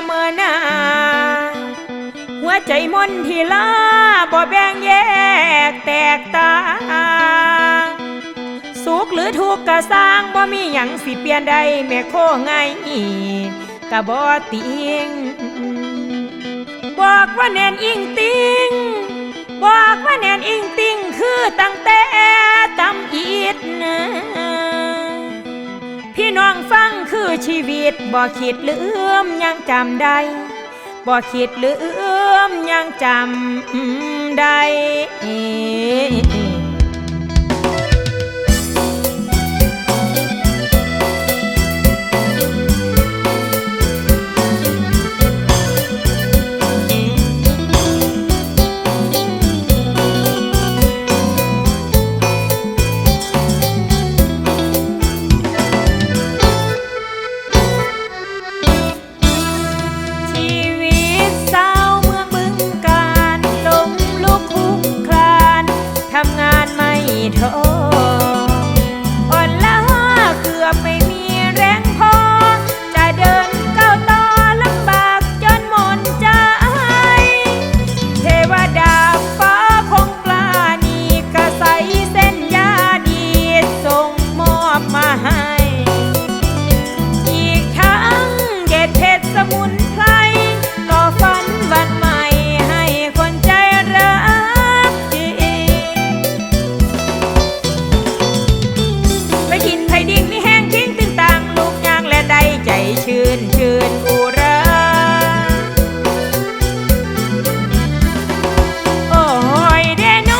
ลีเสมอหน้าหัวใจมนทีลาบ่แบ่งแยกแตกตาสุขหรือทุกข์ก็สร้างบ่มีหยังสิเปลี่ยนได้แม่โคไงกะบ่ติงบอกว่าแนนอิงติงบอกว่าแนนอิงติงคือตั้งแต่ตำอีดนะพี่น้องฟั ชีวิตบ่คิดลืมยังจำได้บ่คิดลืมยังจำได้ ท้ออ่ ใจชื่นชื่นอุรา โอ้ยเดโน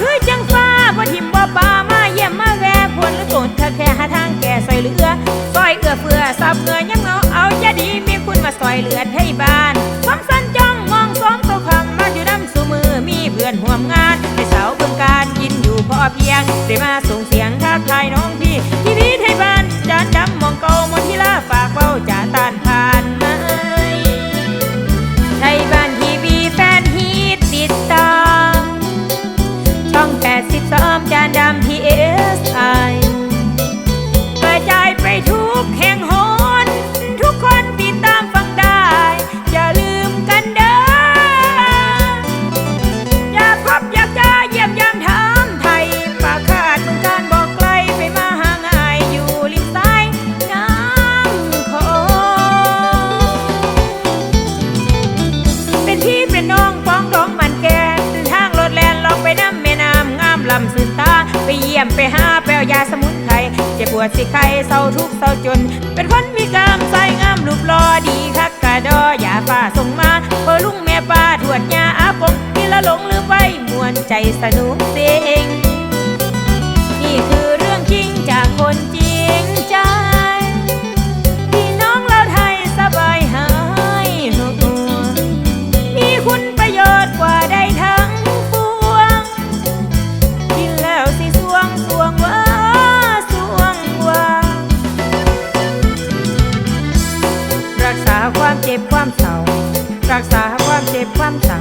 คือจังฟ้าบ่ทิมบ่ป่ามาเยี่ยมมาแวะควรละตนถ้าแค่หาทางแก่ซอยเหลือซอยเอื้อเฟือซับเงยยังเงาเอาจะดีมีคุณมาซอยเหลือให้บ้า มไปหาแปลยาสมุนไพรเจ็บปวดสิไข้เศร้าทุกข์เศร้าจน เป็นคนมีกามใสงามรูปรอดีคักกะดออย่าฝ่าส่งมาเพอลุงแม่ป้าทวดยาอาปงนี่ละหลงลืมไปมวนใจสนุกเสียงนี่คือเรื่องจริงจากคน บความเศร้า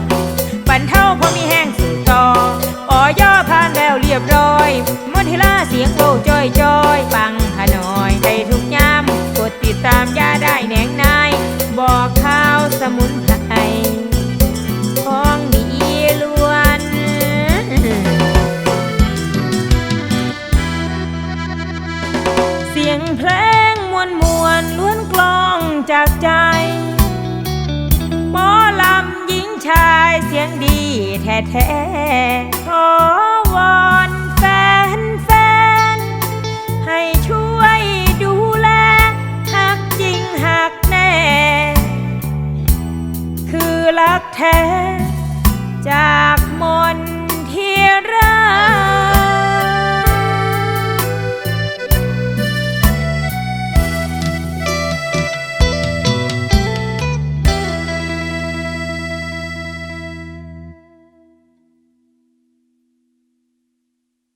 บรรเทาพอมีแห้งสู่ต่ออ่อย่อผ่านแล้วเรียบร้อยมนทิลาเสียงโบจอยจอยฟังหาน่อยได้ทุกยามกดติดตามย แท้ขอวอนแฟนแฟนให้ช่วยดูแลหักจริงหักแน่ คือรักแท้